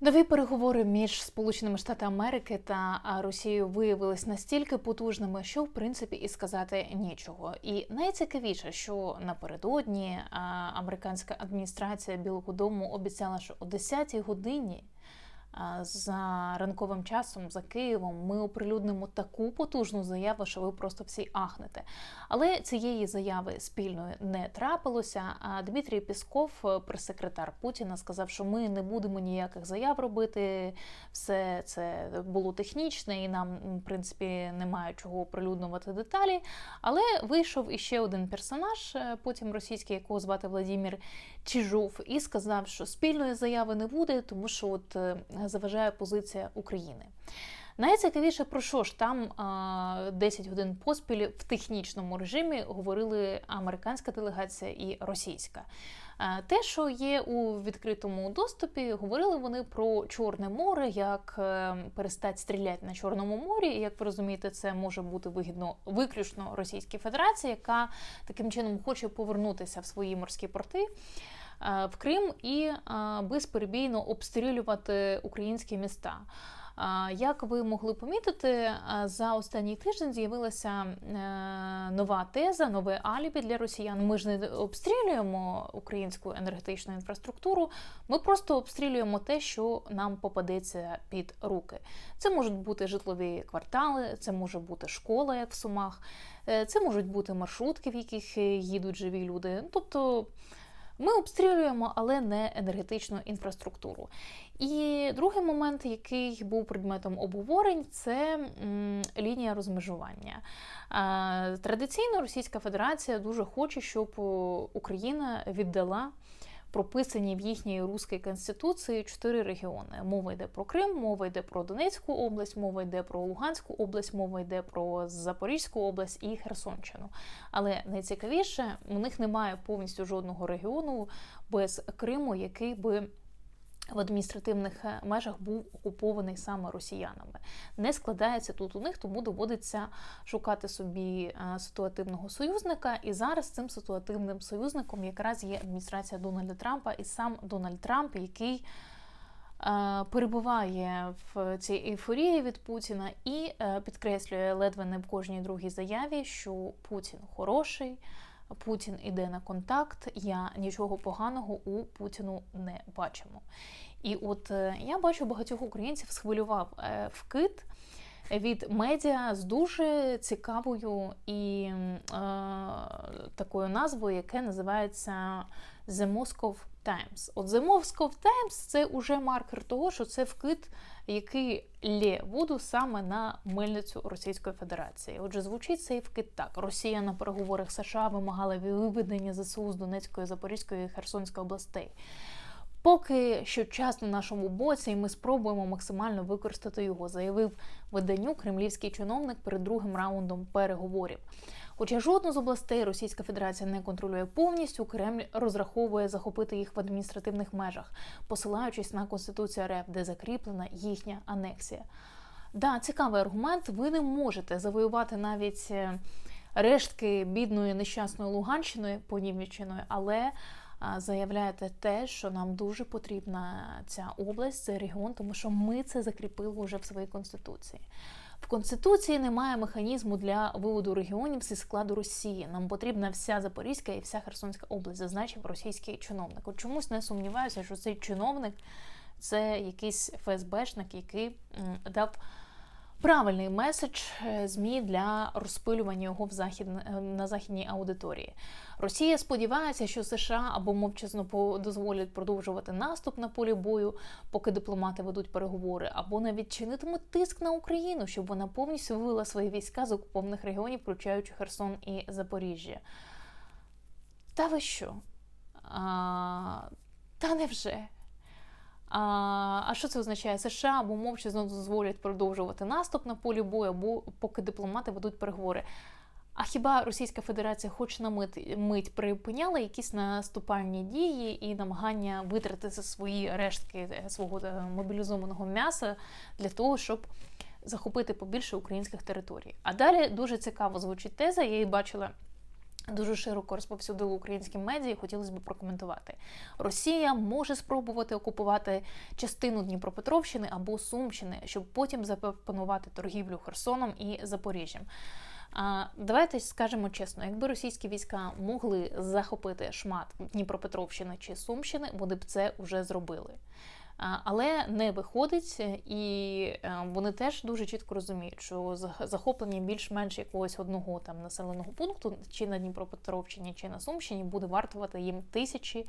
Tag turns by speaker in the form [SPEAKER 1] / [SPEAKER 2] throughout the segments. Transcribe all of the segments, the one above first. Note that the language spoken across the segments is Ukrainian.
[SPEAKER 1] Нові переговори між Сполученими Штатами Америки та Росією виявились настільки потужними, що в принципі і сказати нічого. І найцікавіше, що напередодні американська адміністрація Білого Дому обіцяла, що о 10-й годині. За ранковим часом за Києвом ми оприлюднимо таку потужну заяву, що ви просто всі ахнете. Але цієї заяви спільної не трапилося. А Дмитрій Пісков, е, прес-секретар Путіна, сказав, що ми не будемо ніяких заяв робити. Все це було технічне, і нам, в принципі, немає чого оприлюднювати деталі. Але вийшов іще один персонаж, е, потім російський, якого звати Владимир Чижов, і сказав, що спільної заяви не буде, тому що от е, заважає позиція України. Найцікавіше про що ж там а, 10 годин поспіль в технічному режимі говорили американська делегація і російська. Те, що є у відкритому доступі, говорили вони про Чорне море, як е, перестати стріляти на Чорному морі. І як ви розумієте, це може бути вигідно виключно Російській Федерації, яка таким чином хоче повернутися в свої морські порти. Е, В Крим і е, безперебійно обстрілювати українські міста. Як ви могли помітити, за останній тиждень з'явилася е, нова теза, нове алібі для росіян. Ми ж не обстрілюємо українську енергетичну інфраструктуру, ми просто обстрілюємо те, що нам попадеться під руки. Це можуть бути житлові квартали, це може бути школа, як в Сумах, е, це можуть бути маршрутки, в яких е, їдуть живі люди. Тобто. Ми обстрілюємо, але не енергетичну інфраструктуру. І другий момент, який був предметом обговорень, це лінія розмежування. Традиційно Російська Федерація дуже хоче, щоб Україна віддала. Прописані в їхній руській конституції чотири регіони. Мова йде про Крим, мова йде про Донецьку область, мова йде про Луганську область, мова йде про Запорізьку область і Херсонщину. Але найцікавіше, у них немає повністю жодного регіону без Криму, який би в адміністративних е, межах був окупований саме росіянами. Не складається тут у них, тому доводиться шукати собі е, ситуативного союзника. І зараз цим ситуативним союзником якраз є адміністрація Дональда Трампа і сам Дональд Трамп, який е, перебуває в цій ейфорії від Путіна і підкреслює ледве не в кожній другій заяві, що Путін хороший. Путін іде на контакт, я нічого поганого у Путіну не бачимо. І от е, я бачу багатьох українців схвилював е, вкид від медіа з дуже цікавою і е, такою назвою, яке називається The Moscow Times. От The Moscow Times це уже маркер того, що це вкид, який лє воду саме на мильницю Російської Федерації. Отже, звучить цей вкид так: Росія на переговорах США вимагала виведення ЗСУ з Донецької, Запорізької і Херсонської областей. Поки що час на нашому боці, і ми спробуємо максимально використати його, заявив виданню кремлівський чиновник перед другим раундом переговорів. Хоча жодну з областей Російська Федерація не контролює повністю, Кремль розраховує захопити їх в адміністративних межах, посилаючись на Конституцію РФ, де закріплена їхня анексія. Да, цікавий аргумент. Ви не можете завоювати навіть е, рештки бідної нещасної Луганщини понівеченої, але заявляєте те, що нам дуже потрібна ця область, цей регіон, тому що ми це закріпили вже в своїй конституції. В конституції немає механізму для виводу регіонів зі складу Росії. Нам потрібна вся Запорізька і вся Херсонська область, зазначив російський чиновник. От чомусь не сумніваюся, що цей чиновник це якийсь ФСБшник, який дав правильний меседж е, змі для розпилювання його в захід е, на західній аудиторії. Росія сподівається, що США або мовчазно дозволять продовжувати наступ на полі бою, поки дипломати ведуть переговори, або навіть чинитимуть тиск на Україну, щоб вона повністю вивела свої війська з окупованих регіонів, включаючи Херсон і Запоріжжя. Та ви що? А, та невже? А, що це означає? США або мовчазно дозволять продовжувати наступ на полі бою, або поки дипломати ведуть переговори. А хіба Російська Федерація хоч на мить, мить припиняла якісь наступальні дії і намагання витратити свої рештки е, свого е, мобілізованого м'яса для того, щоб захопити побільше українських територій? А далі дуже цікаво звучить теза. Я її бачила Дуже широко розповсюдили українські медіа, хотілося б прокоментувати. Росія може спробувати окупувати частину Дніпропетровщини або Сумщини, щоб потім запропонувати торгівлю Херсоном і Запоріжжям. А давайте скажемо чесно, якби російські війська могли захопити шмат Дніпропетровщини чи Сумщини, вони б це вже зробили але не виходить, і е, вони теж дуже чітко розуміють, що захоплення більш-менш якогось одного там населеного пункту, чи на Дніпропетровщині, чи на Сумщині, буде вартувати їм тисячі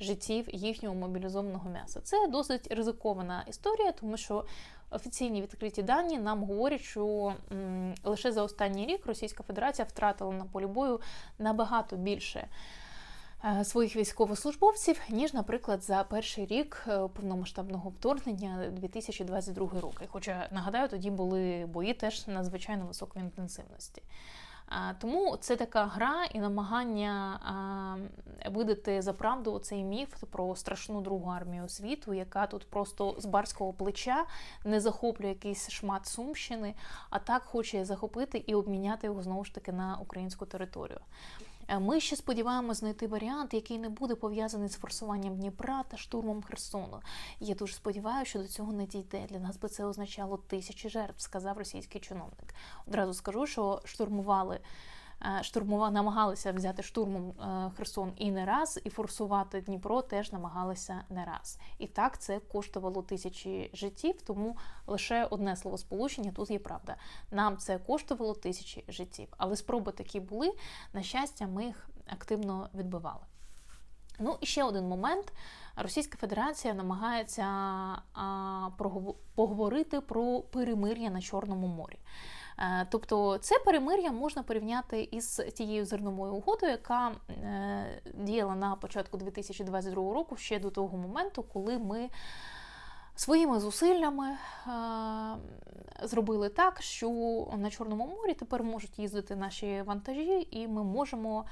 [SPEAKER 1] життів їхнього мобілізованого м'яса. Це досить ризикована історія, тому що офіційні відкриті дані нам говорять, що лише за останній рік Російська Федерація втратила на полі бою набагато більше. Е, своїх військовослужбовців ніж, наприклад, за перший рік е, повномасштабного вторгнення 2022 роки. Хоча нагадаю, тоді були бої теж надзвичайно високої інтенсивності. Тому це така гра і намагання видати за правду цей міф про страшну другу армію світу, яка тут просто з барського плеча не захоплює якийсь шмат Сумщини, а так хоче захопити і обміняти його знову ж таки на українську територію. Е, ми ще сподіваємося знайти варіант, який не буде пов'язаний з форсуванням Дніпра та штурмом Херсону. Я дуже сподіваюся, що до цього не дійде. Для нас би це означало тисячі жертв, сказав російський чиновник. Одразу скажу, що штурмували. Е, штурмува намагалися взяти штурмом е, Херсон і не раз, і форсувати Дніпро теж намагалися не раз. І так це коштувало тисячі життів, тому лише одне словосполучення тут є правда. Нам це коштувало тисячі життів. Але спроби такі були. На щастя, ми їх активно відбивали. Ну і ще один момент. Російська Федерація намагається а, поговорити про перемир'я на Чорному морі. Е, тобто це перемир'я можна порівняти із тією зерновою угодою, яка е, діяла на початку 2022 року ще до того моменту, коли ми. Своїми зусиллями е, зробили так, що на Чорному морі тепер можуть їздити наші вантажі, і ми можемо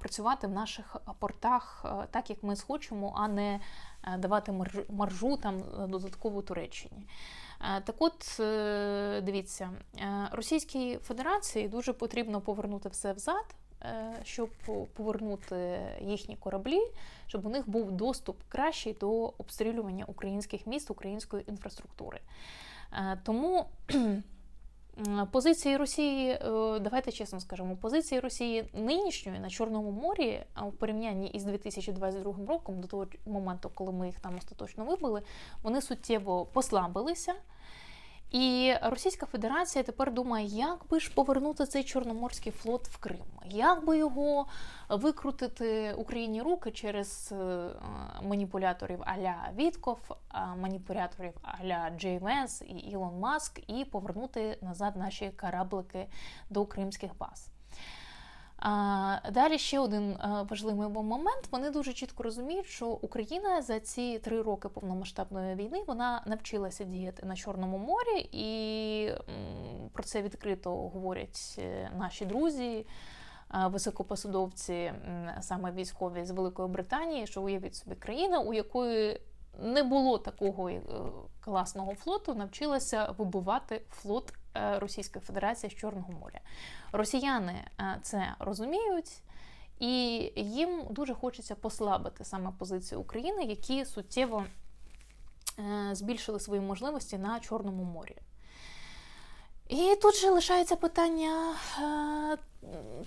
[SPEAKER 1] працювати в наших портах так, як ми схочемо, а не давати маржу там додаткову Туреччині. Е, так от, е, дивіться, е, Російській Федерації дуже потрібно повернути все взад, щоб повернути їхні кораблі, щоб у них був доступ кращий до обстрілювання українських міст, української інфраструктури. Тому Позиції Росії, е, давайте чесно скажемо, позиції Росії нинішньої на Чорному морі, а в порівнянні із 2022 роком, до того моменту, коли ми їх там остаточно вибили, вони суттєво послабилися. І Російська Федерація тепер думає, як би ж повернути цей Чорноморський флот в Крим, як би його викрутити Україні руки через е, маніпуляторів Аля Вітков, маніпуляторів Аля Джеймес і Ілон Маск, і повернути назад наші кораблики до кримських баз. Далі ще один важливий момент. Вони дуже чітко розуміють, що Україна за ці три роки повномасштабної війни вона навчилася діяти на Чорному морі, і про це відкрито говорять е, наші друзі. Високопосадовці, саме військові з Великої Британії, що уявіть собі країна, у якої не було такого е, класного флоту, навчилася вибивати флот е, Російської Федерації з Чорного моря. Росіяни е, це розуміють. І їм дуже хочеться послабити саме позицію України, які суттєво збільшили свої можливості на Чорному морі. І тут же лишається питання е,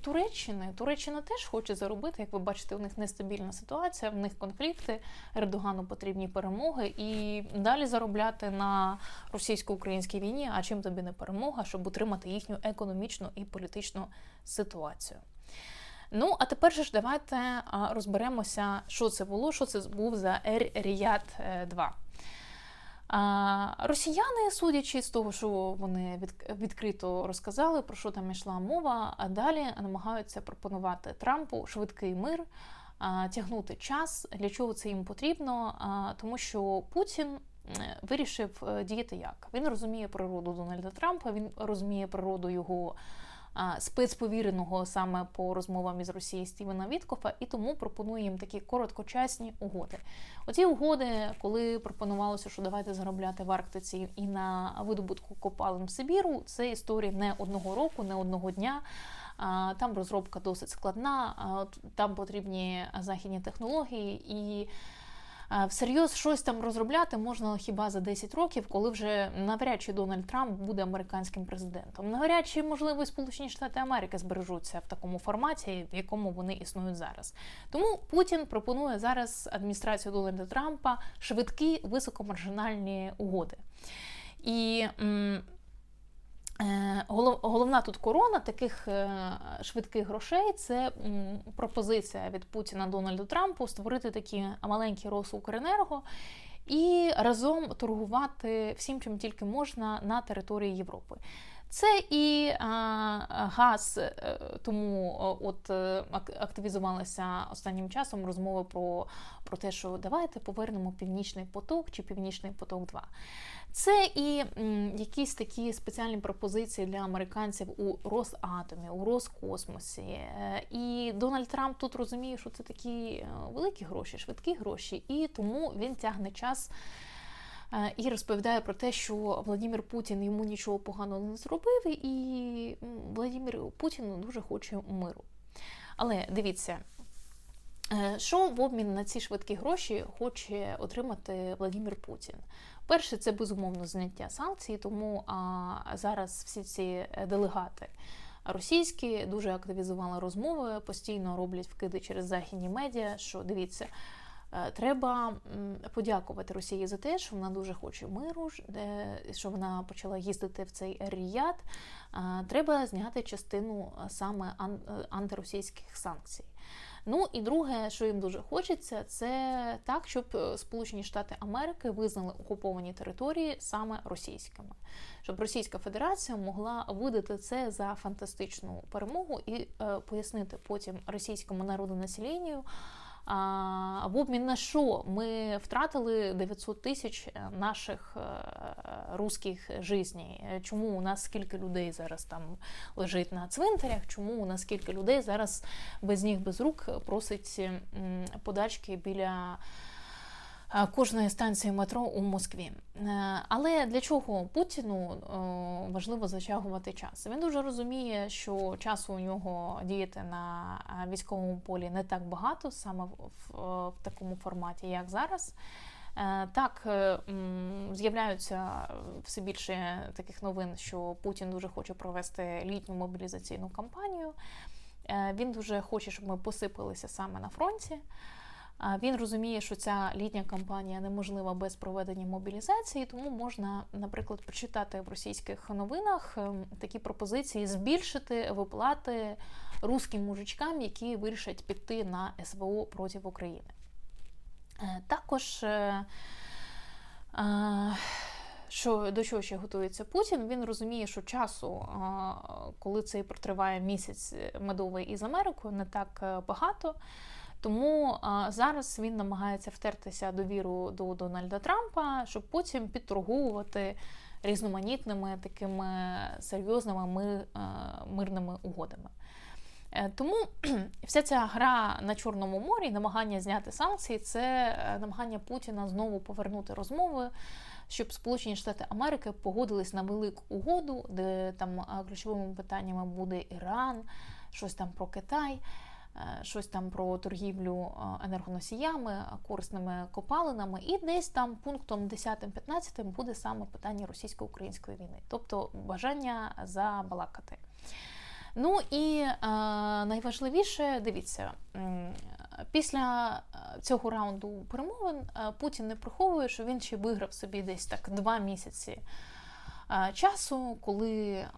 [SPEAKER 1] Туреччини. Туреччина теж хоче заробити, як ви бачите, у них нестабільна ситуація, в них конфлікти. Ердогану потрібні перемоги і далі заробляти на російсько-українській війні. А чим тобі не перемога, щоб утримати їхню економічну і політичну ситуацію? Ну, а тепер ж давайте розберемося, що це було, що це був за Ер Ріят 2. Росіяни, судячи з того, що вони відкрито розказали, про що там йшла мова, а далі намагаються пропонувати Трампу швидкий мир, тягнути час. Для чого це їм потрібно? Тому що Путін. Вирішив е, діяти як він розуміє природу Дональда Трампа, він розуміє природу його спецповіреного саме по розмовам із Росії Стівена Віткофа, і тому пропонує їм такі короткочасні угоди. Оці угоди, коли пропонувалося, що давайте заробляти в Арктиці і на видобутку копалин Сибіру, це історія не одного року, не одного дня. Там розробка досить складна, там потрібні західні технології і. Всерйоз щось там розробляти можна хіба за 10 років, коли вже навряд чи Дональд Трамп буде американським президентом. Навряд чи можливо і Сполучені Штати Америки збережуться в такому форматі, в якому вони існують зараз. Тому Путін пропонує зараз адміністрацію Дональда Трампа швидкі високомаржинальні угоди. І головна тут корона таких е, швидких грошей це пропозиція від Путіна Дональду Трампу створити такі маленькі Росукренерго і разом торгувати всім, чим тільки можна на території Європи. Це і а, газ, е, тому от е, активізувалися останнім часом розмови про, про те, що давайте повернемо Північний поток чи Північний поток 2. Це і якісь такі спеціальні пропозиції для американців у Росатомі, у Роскосмосі. Е, І Дональд Трамп тут розуміє, що це такі великі гроші, швидкі гроші, і тому він тягне час. Е, І розповідає про те, що Владимир Путін йому нічого поганого не зробив, і Владимир Путін дуже хоче миру. Але дивіться, е, що в обмін на ці швидкі гроші хоче отримати Владимир Путін? Перше, це безумовно зняття санкцій, тому а, зараз всі ці делегати російські дуже активізували розмови, постійно роблять вкиди через західні медіа. Що дивіться, треба подякувати Росії за те, що вона дуже хоче миру, що вона почала їздити в цей Ер-Ріяд. Е, Треба зняти частину е, саме е, антиросійських санкцій. Ну і друге, що їм дуже хочеться, це так, щоб е, Сполучені Штати Америки визнали окуповані території саме російськими, щоб Російська Федерація могла видати це за фантастичну перемогу і е, пояснити потім російському народу населенню. А, в обмін на що ми втратили 900 тисяч е, наших е, русських жизней? Чому у нас скільки людей зараз там лежить на цвинтарях? Чому у нас скільки людей зараз без ніг, без рук просить подачки біля кожної станції метро у Москві. Е, Але для чого Путіну е, важливо затягувати час? Він дуже розуміє, що часу у нього діяти на е, військовому полі не так багато, саме в, такому форматі, як зараз. Е, Так, е, з'являються все більше таких новин, що Путін дуже хоче провести літню мобілізаційну кампанію. Е, Він дуже хоче, щоб ми посипалися саме на фронті. Він розуміє, що ця літня кампанія неможлива без проведення мобілізації, тому можна, наприклад, прочитати в російських новинах ем, такі пропозиції збільшити виплати русським мужичкам, які вирішать піти на СВО проти України. Е, Також. е, е, що до чого ще готується Путін? Він розуміє, що часу, коли цей протриває місяць медовий із Америкою, не так багато. Тому а, зараз він намагається втертися довіру до Дональда Трампа, щоб потім підторговувати різноманітними такими серйозними ми- е, мирними угодами. Е, Тому вся ця гра на Чорному морі, намагання зняти санкції, це е, намагання Путіна знову повернути розмови, щоб Сполучені Штати Америки погодились на велику угоду, де там е, ключовими питаннями буде Іран, щось там про Китай, щось там про торгівлю е, енергоносіями, корисними копалинами, і десь там пунктом 10-15 буде саме питання російсько-української війни, тобто бажання забалакати. Ну і е, найважливіше, дивіться, після е, цього раунду перемовин е, Путін не приховує, що він ще виграв собі десь так два місяці е, часу, коли е,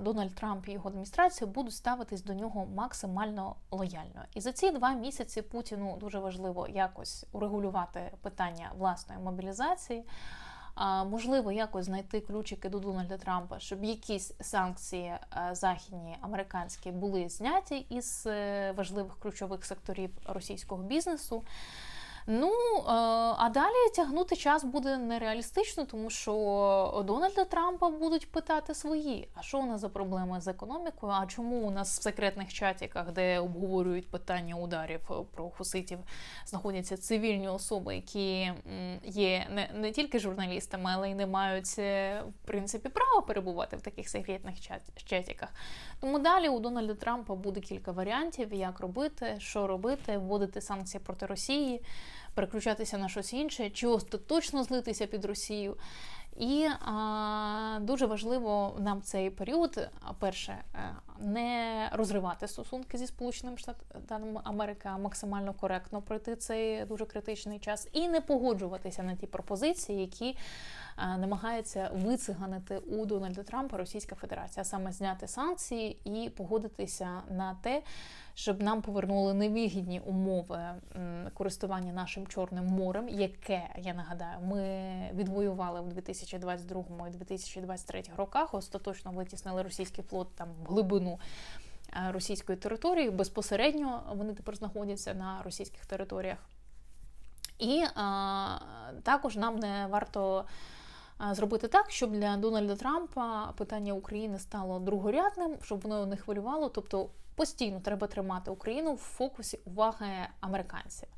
[SPEAKER 1] Дональд Трамп і його адміністрація будуть ставитись до нього максимально лояльно. І за ці два місяці Путіну дуже важливо якось урегулювати питання власної мобілізації. Можливо, якось знайти ключики до Дональда Трампа, щоб якісь санкції е, західні американські були зняті із е, важливих ключових секторів російського бізнесу. Ну е, а далі тягнути час буде нереалістично, тому що Дональда Трампа будуть питати свої. А що у нас за проблеми з економікою? А чому у нас в секретних чатіках, де обговорюють питання ударів е, про хуситів, знаходяться цивільні особи, які є не, не тільки журналістами, але й не мають е, в принципі права перебувати в таких секретних чатіках. Тому далі у Дональда Трампа буде кілька варіантів, як робити, що робити, вводити санкції проти Росії, переключатися на щось інше, чи остаточно злитися під Росію. І а, дуже важливо нам цей період, перше, е, не розривати стосунки зі Сполученими Штатами Америки, а максимально коректно пройти цей дуже критичний час, і не погоджуватися на ті пропозиції, які намагається вициганити у Дональда Трампа Російська Федерація, а саме зняти санкції і погодитися на те, щоб нам повернули невигідні умови користування нашим Чорним морем, яке я нагадаю, ми відвоювали в 2022 і 2023 роках. Остаточно витіснили російський флот там в глибину е, російської території. Безпосередньо вони тепер знаходяться на російських територіях. І а, також нам не варто зробити так, щоб для Дональда Трампа питання України стало другорядним, щоб воно не хвилювало. Тобто постійно треба тримати Україну в фокусі уваги американців.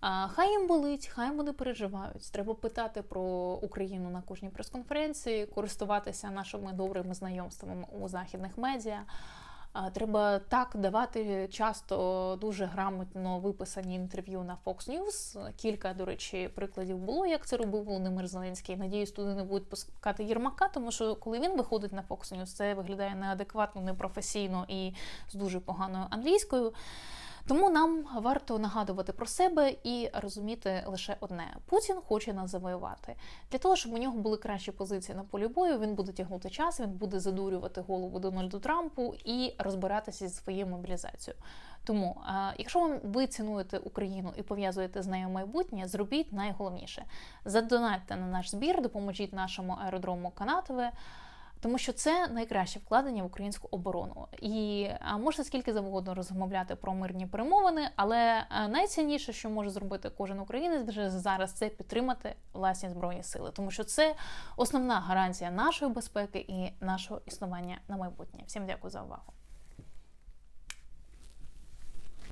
[SPEAKER 1] Хай їм болить, хай вони переживають. Треба питати про Україну на кожній прес-конференції, користуватися нашими добрими знайомствами у західних медіа. Треба так давати часто дуже грамотно виписані інтерв'ю на Fox News. Кілька, до речі, прикладів було, як це робив Володимир Зеленський. Надіюсь, туди не будуть пускати Єрмака, тому що коли він виходить на Fox News, це виглядає неадекватно, непрофесійно і з дуже поганою англійською. Тому нам варто нагадувати про себе і розуміти лише одне: Путін хоче нас завоювати. Для того, щоб у нього були кращі позиції на полі бою, він буде тягнути час, він буде задурювати голову Дональду Трампу і розбиратися зі своєю мобілізацією. Тому, якщо вам ви цінуєте Україну і пов'язуєте з нею майбутнє, зробіть найголовніше: задонатьте на наш збір, допоможіть нашому аеродрому Канатове. Тому що це найкраще вкладення в українську оборону, і можна скільки завгодно розмовляти про мирні перемовини, але найцінніше, що може зробити кожен українець вже зараз, це підтримати власні збройні сили, тому що це основна гарантія нашої безпеки і нашого існування на майбутнє. Всім дякую за увагу.